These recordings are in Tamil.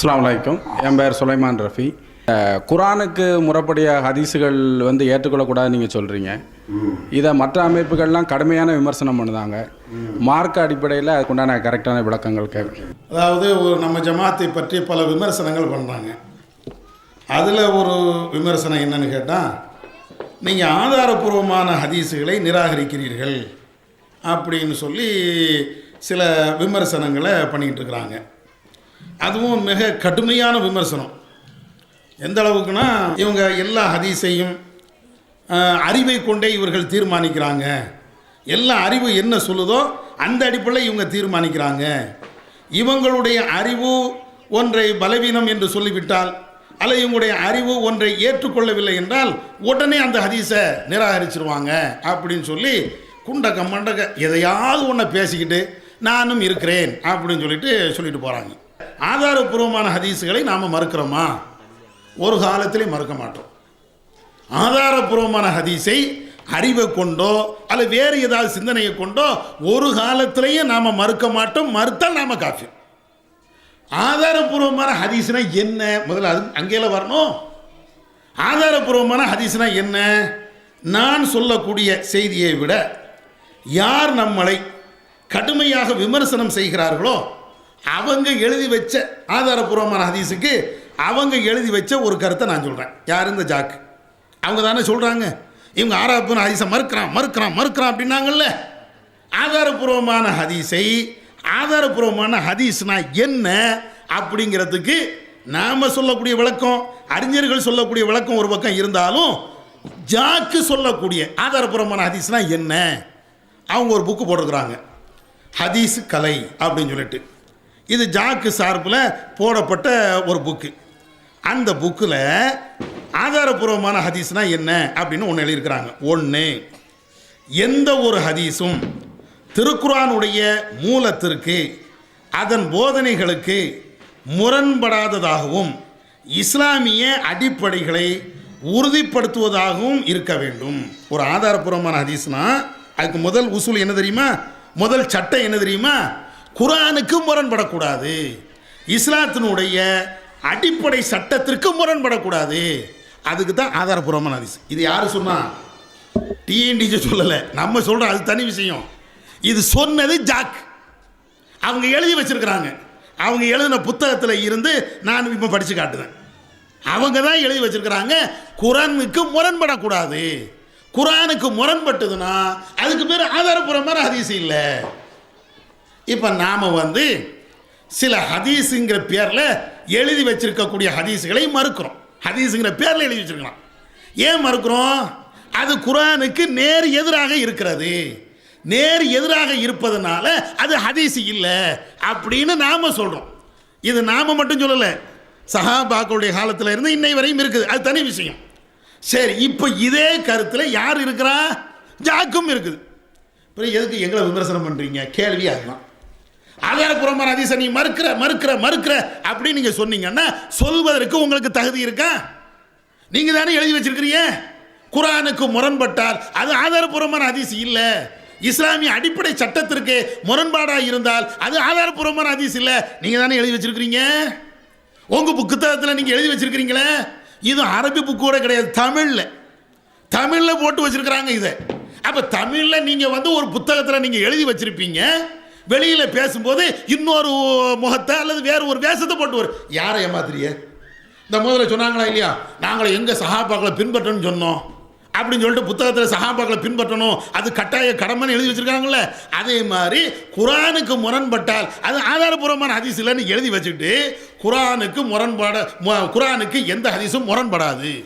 அஸ்லாம் அலைக்கும். என் பேர் சுலைமான் ரஃபி. குரானுக்கு முறப்படியாக ஹதீஸுகள் வந்து ஏற்றுக்கொள்ளக்கூடாதுன்னு நீங்கள் சொல்கிறீங்க இதை மற்ற அமைப்புகள்லாம் கடுமையான விமர்சனம் பண்ணுதாங்க. மார்க் அடிப்படையில் அதுக்குண்டான கரெக்டான விளக்கங்கள் கேட்குறேன் அதாவது ஒரு நம்ம ஜமாத்தை பற்றி பல விமர்சனங்கள் பண்ணுறாங்க அதில் ஒரு விமர்சனம் என்னன்னு கேட்டால் நீங்கள் ஆதாரபூர்வமான ஹதீஸுகளை நிராகரிக்கிறீர்கள் அப்படின்னு சொல்லி சில விமர்சனங்களை பண்ணிக்கிட்டு இருக்கிறாங்க. அதுவும் மிக கடுமையான விமர்சனம். எந்த அளவுக்குன்னா இவங்க எல்லா ஹதீஸையும் அறிவை கொண்டே இவர்கள் தீர்மானிக்கிறாங்க. எல்லா அறிவு என்ன சொல்லுதோ அந்த அடிப்படையில் இவங்க தீர்மானிக்கிறாங்க. இவங்களுடைய அறிவு ஒன்றை பலவீனம் என்று சொல்லிவிட்டால் அல்ல இவங்களுடைய அறிவு ஒன்றை ஏற்றுக்கொள்ளவில்லை என்றால் உடனே அந்த ஹதீஸை நிராகரிச்சிருவாங்க அப்படின்னு சொல்லி குண்டக்க மண்டக எதையாவது ஒன்றை பேசிக்கிட்டு நானும் இருக்கிறேன் அப்படின்னு சொல்லிட்டு சொல்லிட்டு போகிறாங்க ஆதாரபூர்வமான ஹதீஸுகளை நாம் மறுக்கிறோமா? ஒரு காலத்திலையும் மறுக்க மாட்டோம். ஆதாரபூர்வமான ஹதீஸை அறிவை கொண்டோ அல்ல வேறு ஏதாவது சிந்தனையை கொண்டோ ஒரு காலத்திலேயே நாம் மறுக்க மாட்டோம். மறுத்தால் நாம் காஃபி ஆதாரபூர்வமான ஹதீஸ்னா என்ன? முதல்ல அது அங்கேயில் வரணும். ஆதாரபூர்வமான ஹதீஸ்னா என்ன? நான் சொல்லக்கூடிய செய்தியை விட யார் நம்மளை கடுமையாக விமர்சனம் செய்கிறார்களோ அவங்க எழுதி வச்ச ஆதாரபூர்வமான ஹதீஸுக்கு அவங்க எழுதி வச்ச ஒரு கருத்தை நான் சொல்கிறேன் யார் இந்த ஜாக்கு அவங்க தானே சொல்கிறாங்க இவங்க ஆறாப்புன ஹதீஸை மறுக்கிறான் மறுக்கிறான் மறுக்கிறான் அப்படின்னாங்கல்ல. ஆதாரபூர்வமான ஹதீஸை ஆதாரபூர்வமான ஹதீஸ்னா என்ன அப்படிங்கிறதுக்கு நாம் சொல்லக்கூடிய விளக்கம் அறிஞர்கள் சொல்லக்கூடிய விளக்கம் ஒரு பக்கம் இருந்தாலும் ஜாக்கு சொல்லக்கூடிய ஆதாரபூர்வமான ஹதீஸ்னா என்ன? அவங்க ஒரு புக்கு போட்டிருக்கிறாங்க. ஹதீஸ் கலை அப்படின்னு சொல்லிட்டு. இது ஜாக்கு சார்பில் போடப்பட்ட ஒரு புக்கு. அந்த புக்கில் ஆதாரபூர்வமான ஹதீஸ்னால் என்ன அப்படின்னு ஒன்று எழுதியிருக்கிறாங்க. ஒன்று எந்த ஒரு ஹதீஸும் திருக்குரானுடைய மூலத்திற்கு அதன் போதனைகளுக்கு முரண்படாததாகவும் இஸ்லாமிய அடிப்படைகளை உறுதிப்படுத்துவதாகவும் இருக்க வேண்டும். ஒரு ஆதாரபூர்வமான ஹதீஸ்னால் அதுக்கு முதல் உசூல் என்ன தெரியுமா? முதல் சட்டம் என்ன தெரியுமா? குரானுக்கு முரண்படக்கூடாது. இஸ்லாத்தினுடைய அடிப்படை சட்டத்திற்கு முரண்படக்கூடாது. அதுக்கு தான் ஆதாரபூர்வமான ஹதீஸ். இது யார் சொன்னால் டிஎன்டிஜி சொல்லலை. நம்ம சொல்கிறோம் அது தனி விஷயம். இது சொன்னது ஜாக். அவங்க எழுதி வச்சிருக்கிறாங்க. அவங்க எழுதின புத்தகத்தில் இருந்து நான் இப்போ படித்து காட்டுவேன் அவங்க தான் எழுதி வச்சுருக்கிறாங்க. குரானுக்கு முரண்படக்கூடாது. குரானுக்கு முரண்பட்டதுன்னா அதுக்கு பேர் ஆதாரபூர்வமான ஹதீஸ் இல்லை. இப்போ நாம் வந்து சில ஹதீஸுங்கிற பேரில் எழுதி வச்சிருக்கக்கூடிய ஹதீஸுகளை மறுக்கிறோம். ஹதீஸுங்கிற பேரில் எழுதி வச்சிருக்கலாம். ஏன் மறுக்கிறோம்? அது குரானுக்கு நேர் எதிராக இருக்கிறது. நேர் எதிராக இருப்பதனால அது ஹதீஸ் இல்லை அப்படின்னு நாம் சொல்கிறோம் இது நாம் மட்டும் சொல்லலை. சஹாபாக்களுடைய காலத்தில் இருந்து இன்னை வரையும் இருக்குது. அது தனி விஷயம். சரி இப்போ இதே கருத்தில் யார் இருக்கிறா? ஜாக்கும் இருக்குது. அப்புறம் எதுக்கு எங்களை விமர்சனம் பண்ணுறீங்க கேள்வி அதுதான். ஆதாரபூர்வமான ஹதீஸை நீ மறுக்கிற மறுக்கிற மறுக்கிற அப்படின்னு நீங்கள் சொன்னீங்கன்னா சொல்வதற்கு உங்களுக்கு தகுதி இருக்கா? நீங்கள் தானே எழுதி வச்சிருக்கிறீங்க? குரானுக்கு முரண்பட்டால் அது ஆதாரபூர்வமான அதிசி இல்லை. இஸ்லாமிய அடிப்படை சட்டத்திற்கு முரண்பாடாக இருந்தால் அது ஆதாரபூர்வமான அதிசி இல்லை. நீங்கள் தானே எழுதி வச்சிருக்கிறீங்க? உங்கள் புத்தகத்தில் நீங்கள் எழுதி வச்சிருக்கிறீங்களே? இது அரபி புக்கு கூட கிடையாது தமிழில். தமிழில் போட்டு வச்சுருக்கிறாங்க இதை. அப்போ தமிழில் நீங்கள் வந்து ஒரு புத்தகத்தில் நீங்கள் எழுதி வச்சுருப்பீங்க. வெளியில் பேசும்போது இன்னொரு முகத்தை அல்லது வேறு ஒரு வேஷத்தை போட்டு வரும் யாரை ஏமாத்துறிய இந்த முதல்ல சொன்னாங்களா இல்லையா? நாங்கள் எங்கே சகாபாக்களை பின்பற்றணும்னு சொன்னோம். அப்படின்னு சொல்லிட்டு புத்தகத்தில் சகாபாக்களை பின்பற்றணும். அது கட்டாய கடமைன்னு எழுதி வச்சுருக்காங்கல்ல. அதே மாதிரி குரானுக்கு முரண்பட்டால் அது ஆதாரபூர்வமான ஹதீஸ் இல்லைன்னு எழுதி வச்சுட்டு குரானுக்கு முரண்பட குரானுக்கு எந்த ஹதீஸும் முரண்படாது.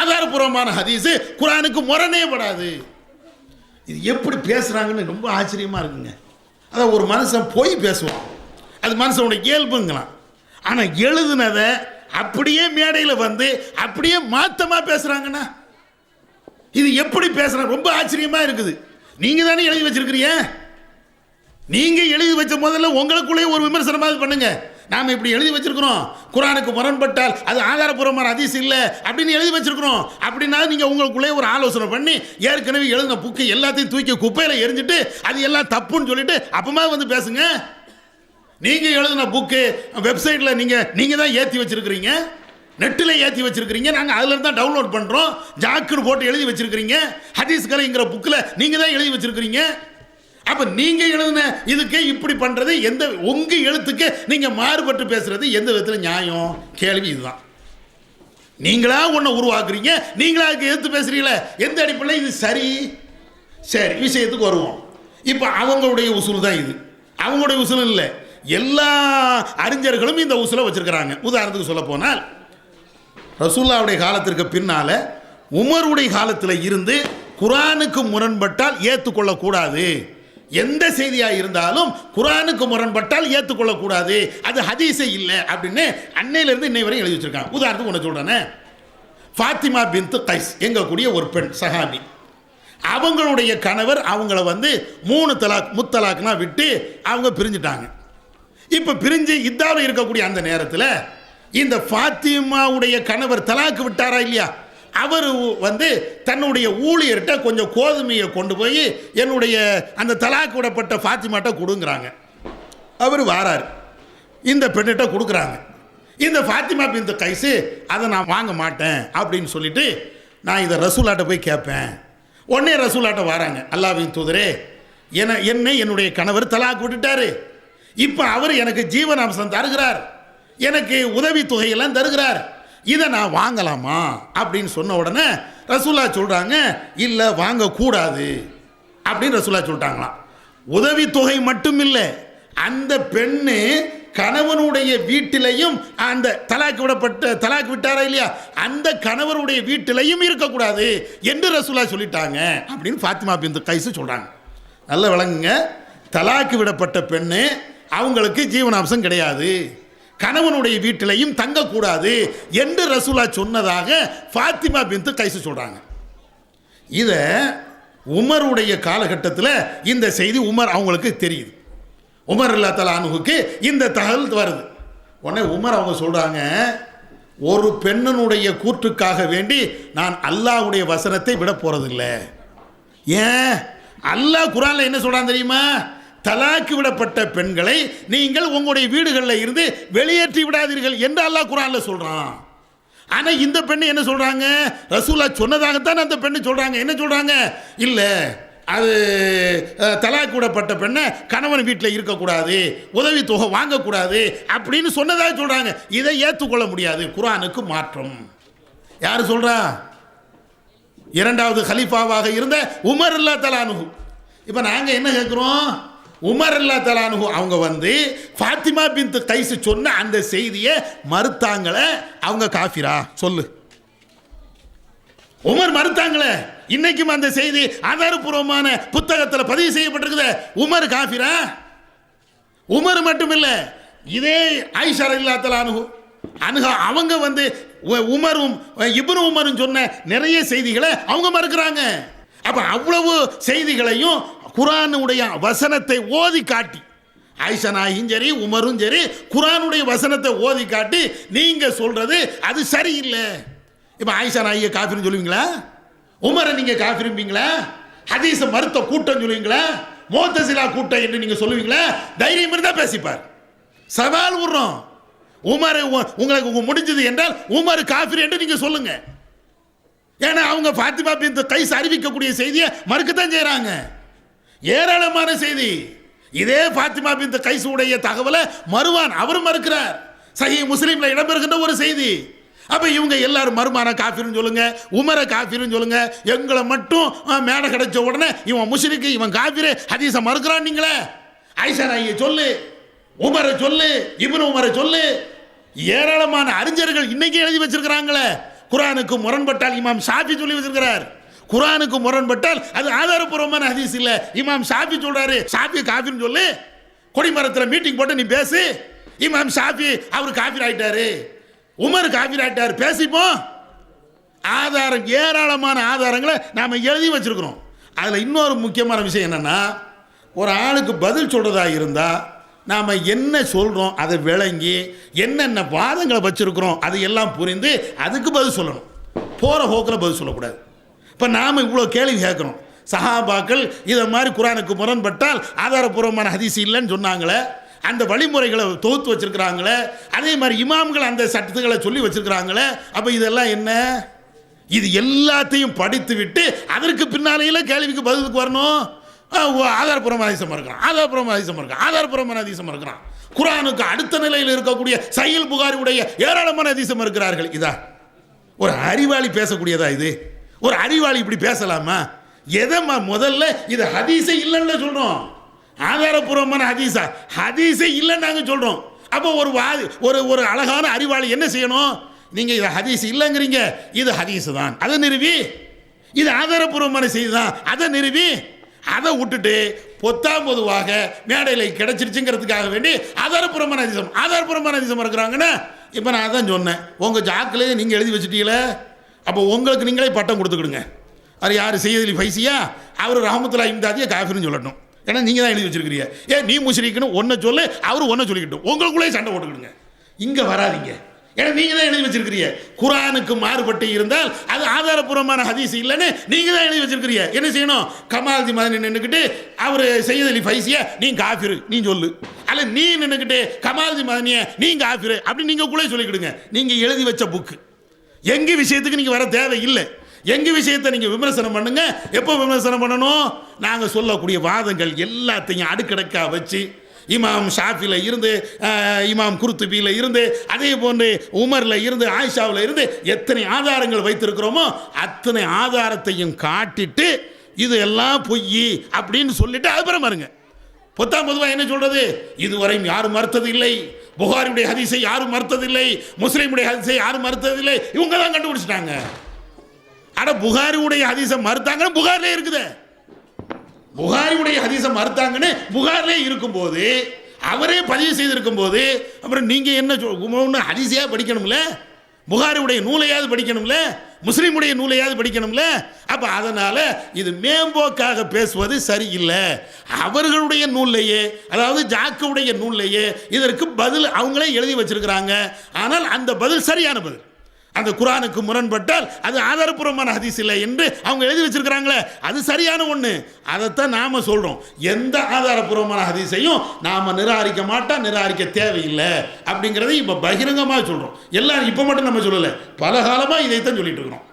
ஆதாரபூர்வமான ஹதீஸு குரானுக்கு முரணே படாது. இது எப்படி பேசுகிறாங்கன்னு ரொம்ப ஆச்சரியமாக இருக்குங்க. அதான் ஒரு மனுஷன் போய் பேசுவான். அது மனுஷனுடைய இயல்புங்களாம். ஆனால் எழுதுனதை அப்படியே மேடையில் வந்து அப்படியே மாத்தமாக பேசுகிறாங்கண்ணா இது எப்படி பேசுகிறாங்க ரொம்ப ஆச்சரியமாக இருக்குது. நீங்கள் தானே எழுதி வச்சிருக்கிறீங்க? நீங்கள் எழுதி வச்ச முதல்ல உங்களுக்குள்ளேயே ஒரு விமர்சனமாக பண்ணுங்கள் நாம் இப்படி எழுதி வச்சிருக்கிறோம். குரானுக்கு முரண்பட்டால் அது ஆதாரபூர்வமான ஹதீஸ் இல்லை அப்படின்னு எழுதி வச்சிருக்கிறோம். அப்படின்னா நீங்கள் உங்களுக்குள்ளே ஒரு ஆலோசனை பண்ணி ஏற்கனவே எழுதின புக்கு எல்லாத்தையும் தூக்கி குப்பையில் எரிஞ்சிட்டு அது எல்லாம் தப்புன்னு சொல்லிட்டு அப்பமா வந்து பேசுங்க. நீங்கள் எழுதின புக்கு வெப்சைட்டில் நீங்கள் நீங்கள் தான் ஏற்றி வச்சிருக்கிறீங்க. நெட்டில் ஏற்றி வச்சுருக்கிறீங்க. நாங்கள் அதில் தான் டவுன்லோட் பண்ணுறோம் ஜாக்குன்னு போட்டு எழுதி வச்சுருக்கிறீங்க. ஹதீஸ்கரைங்கிற புக்கில் நீங்கள் தான் எழுதி வச்சுருக்கிறீங்க. அப்போ நீங்கள் எழுதின இதுக்கே இப்படி பண்ணுறது எந்த உங்கள் எழுத்துக்கே நீங்கள் மாறுபட்டு பேசுகிறது எந்த விதத்தில் நியாயம்? கேள்வி இதுதான். நீங்களா ஒன்றை உருவாக்குறீங்க நீங்களா அதுக்கு எதிர்த்து பேசுகிறீங்களே எந்த அடிப்படையில் இது சரி? சரி விஷயத்துக்கு வருவோம். இப்போ அவங்களுடைய உசூல் தான் இது. அவங்களுடைய உசூல் இல்லை. எல்லா அறிஞர்களும் இந்த உசூலை வச்சுருக்கிறாங்க. உதாரணத்துக்கு சொல்ல போனால் ரசூல்லாவுடைய காலத்திற்கு பின்னால் உமருடைய காலத்தில் இருந்து குரானுக்கு முரண்பட்டால் ஏற்றுக்கொள்ளக்கூடாது எந்த செய்தியாக இருந்தாலும் குரானுக்கு முரண்பட்டால் ஏற்றுக்கொள்ளக்கூடாது அது ஹதீஸே இல்லை அப்படின்னு அன்னையிலேருந்து இன்னை வரையும் எழுதி வச்சிருக்காங்க. உதாரணத்துக்கு ஒன்று சொல்கிறேனே ஃபாத்திமா பின்து கைஸ் எங்கக்கூடிய ஒரு பெண் சஹாபி. அவங்களுடைய கணவர் அவங்கள வந்து மூணு தலாக் முத்தலாக்னா விட்டு அவங்க பிரிஞ்சுட்டாங்க. இப்போ பிரிஞ்சு இதாவில் இருக்கக்கூடிய அந்த நேரத்தில் இந்த ஃபாத்திமாவுடைய கணவர் தலாக்கு விட்டாரா இல்லையா? அவர் வந்து தன்னுடைய ஊழியர்கிட்ட கொஞ்சம் கோதுமையை கொண்டு போய் என்னுடைய அந்த தலாக்கு விடப்பட்ட ஃபாத்திமாட்ட கொடுங்குறாங்க. அவர் வாரார். இந்த பெண்ணிட்ட கொடுக்குறாங்க. இந்த ஃபாத்திமா பின் கைசு அதை நான் வாங்க மாட்டேன் அப்படின்னு சொல்லிட்டு நான் இதை ரசூலாட்ட போய் கேட்பேன் உடனே ரசூலாட்ட வராங்க. அல்லாவின் தூதரே என என்னை என்னுடைய கணவர் தலாக்கு விட்டுட்டாரு. இப்போ அவர் எனக்கு ஜீவனாம்சம் தருகிறார். எனக்கு உதவி தொகையெல்லாம் தருகிறார். இதை நான் வாங்கலாமா அப்படின்னு சொன்ன உடனே ரசூலா சொல்கிறாங்க இல்லை வாங்கக்கூடாது. அப்படின்னு ரசூலா சொல்லிட்டாங்களாம். உதவித்தொகை மட்டும் இல்லை அந்த பெண்ணு கணவனுடைய வீட்டிலையும் அந்த தலாக்கு விடப்பட்ட தலாக்கு விட்டாரா இல்லையா? அந்த கணவருடைய வீட்டிலையும் இருக்கக்கூடாது என்று ரசூலா சொல்லிட்டாங்க அப்படின்னு ஃபாத்திமா பிந்து கைசு சொல்கிறாங்க நல்ல விளங்குங்க. தலாக்கு விடப்பட்ட பெண்ணு அவங்களுக்கு ஜீவனாம்சம் கிடையாது. கணவனுடைய வீட்டிலையும் தங்கக்கூடாது என்று ரசூலா சொன்னதாக ஃபாத்திமா பிந்து கைசு சொல்கிறாங்க இதை உமருடைய காலகட்டத்தில் இந்த செய்தி உமர் அவங்களுக்கு தெரியுது. உமர் இல்லா தலானுக்கு இந்த தகவல் வருது. உடனே உமர் அவங்க சொல்கிறாங்க ஒரு பெண்ணனுடைய கூற்றுக்காக வேண்டி நான் அல்லாஹ்வுடைய வசனத்தை விட போகிறதில்ல ஏன்? அல்லாஹ் குரானில் என்ன சொல்கிறான் தெரியுமா? தலாக்கு விடப்பட்ட பெண்களை நீங்கள் உங்களுடைய வீடுகளில் இருந்து வெளியேற்றி விடாதீர்கள் என்று அல்லாஹ் குரானில் சொல்கிறான் ஆனால் இந்த பெண்ணு என்ன சொல்கிறாங்க ரசூலா சொன்னதாகத்தான் அந்த பெண்ணு சொல்கிறாங்க என்ன சொல்கிறாங்க இல்லை அது அஹ், விடப்பட்ட பெண்ணை கணவன் வீட்டில் இருக்கக்கூடாது உதவி தொகை வாங்கக்கூடாது அப்படின்னு சொன்னதாக சொல்கிறாங்க இதை ஏற்றுக்கொள்ள முடியாது. குரானுக்கு மாற்றம். யார் சொல்கிறா இரண்டாவது ஹலீஃபாவாக இருந்த உமர் அல்லா தலானு இப்போ நாங்கள் என்ன கேட்குறோம் உமர் அல்லா தலானுகு அவங்க வந்து ஃபாத்திமா பிந்து கைசு சொன்ன அந்த செய்தியை மறுத்தாங்களே அவங்க காஃபிரா? சொல்லு. உமர் மறுத்தாங்களே. இன்னைக்கும் அந்த செய்தி ஆதாரபூர்வமான புத்தகத்தில் பதிவு செய்யப்பட்டிருக்குது. உமர் காஃபிரா? உமர் மட்டும் இல்லை இதே ஐஷா இல்லாத்தல அணுகு அணுகா அவங்க வந்து உ- உமரும் இப்னு உமரும் சொன்ன நிறைய செய்திகளை அவங்க மறுக்கிறாங்க. அப்போ அவ்வளவு செய்திகளையும் குரானுடைய வசனத்தை ஓதி காட்டி. ஆயிஷா நாயும் சரி உமரும் சரி குரானுடைய வசனத்தை ஓதி காட்டி நீங்கள் சொல்கிறது அது சரியில்லை. இப்போ ஆயிஷா நாயை காஃபின்னு சொல்லுவீங்களா? உமரை நீங்கள் காஃபிரும்பீங்களா? ஹதீஸ மறுத்த கூட்டம் சொல்லுவீங்களா? மோத்தசிலா கூட்டம் என்று நீங்கள் சொல்லுவீங்களா? தைரியம் இருந்தால் பேசிப்பார். சவால் விடுறோம். உமர் உ- உங்களுக்கு உங்கள் முடிஞ்சது என்றால் உமர் காஃபிர் என்று நீங்கள் சொல்லுங்கள் ஏன்னா அவங்க ஃபாத்திமா பின் கைஸ் அறிவிக்கக்கூடிய செய்தியை மறுக்கத்தான் செய்கிறாங்க ஏராளமான செய்தி. இதே பாத்திமா பின் கைசூடைய உடைய தகவலை மறுவான் அவரும் மறுக்கிறார். சஹி முஸ்லீம்ல இடம்பெறுகின்ற ஒரு செய்தி. அப்ப இவங்க எல்லாரும் மருமான காஃபிர்னு சொல்லுங்க உமரை காஃபிர்னு சொல்லுங்க எங்களை மட்டும் மேடை கிடைச்ச உடனே இவன் முஷிரிக்கு இவன் காஃபிரு ஹதீஸை மறுக்கிறான் நீங்களே. ஐஷா நாயை சொல்லு உமரை சொல்லு இப்னு உமரை சொல்லு. ஏராளமான அறிஞர்கள் இன்னைக்கு எழுதி வச்சிருக்கிறாங்களே. குரானுக்கு முரண்பட்டால் இமாம் ஷாஃபி சொல்லி வச்சிருக்கிறார். குரானுக்கு முரண்பட்டால் அது ஆதாரபூர்வமான ஹதீஸ் இல்லை. இமாம் ஷாஃபி சொல்கிறாரு ஷாஃபி காஃபின்னு சொல்லு. கொடிமரத்தில் மீட்டிங் போட்டு நீ பேசு. இமாம் ஷாஃபி அவர் காஃபிர் ஆயிட்டாரு. உமர் காஃபிர் ஆயிட்டாரு. பேசிப்போம். ஆதாரம் ஏராளமான ஆதாரங்களை நாம் எழுதி வச்சுருக்குறோம். அதில் இன்னொரு முக்கியமான விஷயம் என்னென்னா ஒரு ஆளுக்கு பதில் சொல்கிறதா இருந்தால் நாம் என்ன சொல்கிறோம் அதை விளங்கி என்னென்ன வாதங்களை வச்சுருக்கிறோம் அது எல்லாம் புரிந்து அதுக்கு பதில் சொல்லணும். போகிற போக்கில் பதில் சொல்லக்கூடாது. இப்போ நாம் இவ்வளோ கேள்வி கேட்குறோம் சஹாபாக்கள் இதை மாதிரி குரானுக்கு முரண்பட்டால் ஆதாரபூர்வமான ஹதீஸ் இல்லைன்னு சொன்னாங்களே அந்த வழிமுறைகளை தொகுத்து வச்சுருக்கிறாங்களே அதே மாதிரி இமாம்கள் அந்த சட்டத்துகளை சொல்லி வச்சிருக்கிறாங்களே அப்போ இதெல்லாம் என்ன? இது எல்லாத்தையும் படித்து விட்டு அதற்கு பின்னாலேயே கேள்விக்கு பதிலுக்கு வரணும். ஆதாரபுரமான ஓ, இருக்கிறான் ஆதாரபூர்வமான அதிசம் இருக்கான் ஆதாரபூர்வமான அதிசமாக இருக்கிறான் குரானுக்கு அடுத்த நிலையில் இருக்கக்கூடிய சையல் புகாரியுடைய ஏராளமான அதிசம் இருக்கிறார்கள் இதா ஒரு அறிவாளி பேசக்கூடியதா இது? ஒரு அறிவாளி இப்படி பேசலாமா? எதம்மா முதல்ல இது ஹதீஸே இல்லைன்னு சொல்கிறோம் ஆதாரபூர்வமான ஹதீஸா? ஹதீஸே இல்லைன்னு நாங்கள் சொல்றோம். அப்போ ஒரு வாதி ஒரு ஒரு அழகான அறிவாளி என்ன செய்யணும்? நீங்கள் இது ஹதீஸ் இல்லைங்கிறீங்க. இது ஹதீஸ் தான். அதை நிறுவி. இது ஆதாரபூர்வமான செய்தி தான். அதை நிறுவி. அதை விட்டுட்டு பொத்தாம் பொதுவாக மேடையில் கிடைச்சிருச்சுங்கிறதுக்காக வேண்டி ஆதாரபூர்வமான அதிசம் ஆதாரபூர்வமான அதிசம் இருக்கிறாங்கன்னா இப்போ நான் அதான் சொன்னேன். உங்கள் ஜாக்கிலேயே நீங்கள் எழுதி வச்சுட்டீங்களே? அப்போ உங்களுக்கு நீங்களே பட்டம் கொடுத்துக்கிடுங்க. அது யார் செய்யதில் ஃபைசியா? அவர் ரஹமத்துல்லா இம்தாதியை காஃபிர்னு சொல்லட்டும். ஏன்னா நீங்கள் தான் எழுதி வச்சிருக்கிறீங்க. ஏன் நீ முஸ்லிக்குன்னு ஒன்றை சொல்லு அவர் ஒன்றை சொல்லிக்கிட்டும். உங்களுக்குள்ளே சண்டை போட்டுக்கிடுங்க. இங்கே வராதீங்க. ஏன்னா நீங்கள் தான் எழுதி வச்சிருக்கிறீங்க. குரானுக்கு மாறுபட்டு இருந்தால் அது ஆதாரபூர்வமான ஹதீஸ் இல்லைன்னு நீங்கள் தான் எழுதி வச்சிருக்கிறீங்க. என்ன செய்யணும்? கமால்தி மாதிரி நின்றுக்கிட்டு அவர் செய்யத் அலி ஃபைசியா நீ காஃபிரு நீ சொல்லு. அல்ல நீ நின்றுக்கிட்டு கமால்தி மதனியை நீ காஃபிரு அப்படி நீங்கள் கூட சொல்லிக்கிடுங்க. நீங்கள் எழுதி வச்ச புக்கு எங்கள் விஷயத்துக்கு நீங்கள் வர தேவை இல்லை எங்கள் விஷயத்தை நீங்கள் விமர்சனம் பண்ணுங்க. எப்போ விமர்சனம் பண்ணணும்? நாங்கள் சொல்லக்கூடிய வாதங்கள் எல்லாத்தையும் அடுக்கடுக்காக வச்சு இமாம் ஷாஃபியில் இருந்து இமாம் குருத்துபியில் இருந்து அதே போன்று உமரில் இருந்து ஆயிஷாவில் இருந்து எத்தனை ஆதாரங்கள் வைத்திருக்கிறோமோ அத்தனை ஆதாரத்தையும் காட்டிட்டு இது எல்லாம் பொய் அப்படின்னு சொல்லிட்டு அப்புறம் பாருங்க. பொத்தாம் பொதுவாக என்ன சொல்கிறது இதுவரையும் யாரும் மறுத்தது இல்லை புகாரியுடைய ஹதீஸை யாரும் மறுத்ததில்லை முஸ்லீமுடைய ஹதீஸை யாரும் மறுத்ததில்லை. இவங்க தான் கண்டுபிடிச்சிட்டாங்க. அட புகாரியுடைய ஹதீஸை மறுத்தாங்கன்னு புகார்லே இருக்குது. புகாரியுடைய ஹதீஸை மறுத்தாங்கன்னு புகார்லே இருக்கும்போது அவரே பதிவு செய்திருக்கும் போது அப்புறம் நீங்கள் என்ன ஒன்று ஹதீஸையாக படிக்கணும்ல? புகாரியுடைய நூலையாவது படிக்கணும்ல? முஸ்லீமுடைய நூலையாவது படிக்கணும்ல? அப்போ அதனால் இது மேம்போக்காக பேசுவது சரியில்லை. அவர்களுடைய நூல்லையே அதாவது ஜாக்குடைய நூல்லையே இதற்கு பதில் அவங்களே எழுதி வச்சிருக்கிறாங்க. ஆனால் அந்த பதில் சரியான பதில். அந்த குரானுக்கு முரண்பட்டால் அது ஆதாரபூர்வமான ஹதீஸ் இல்லை என்று அவங்க எழுதி வச்சிருக்கிறாங்களே. அது சரியான ஒன்று அதைத்தான் நாம் சொல்கிறோம் எந்த ஆதாரபூர்வமான ஹதீஸையும் நாம் நிராகரிக்க மாட்டோம் நிராகரிக்க தேவையில்லை அப்படிங்கிறத இப்போ பகிரங்கமாக சொல்கிறோம் எல்லாரும் இப்போ மட்டும் நம்ம சொல்லலை. பல காலமாக இதைத்தான் சொல்லிட்டு இருக்கிறோம்.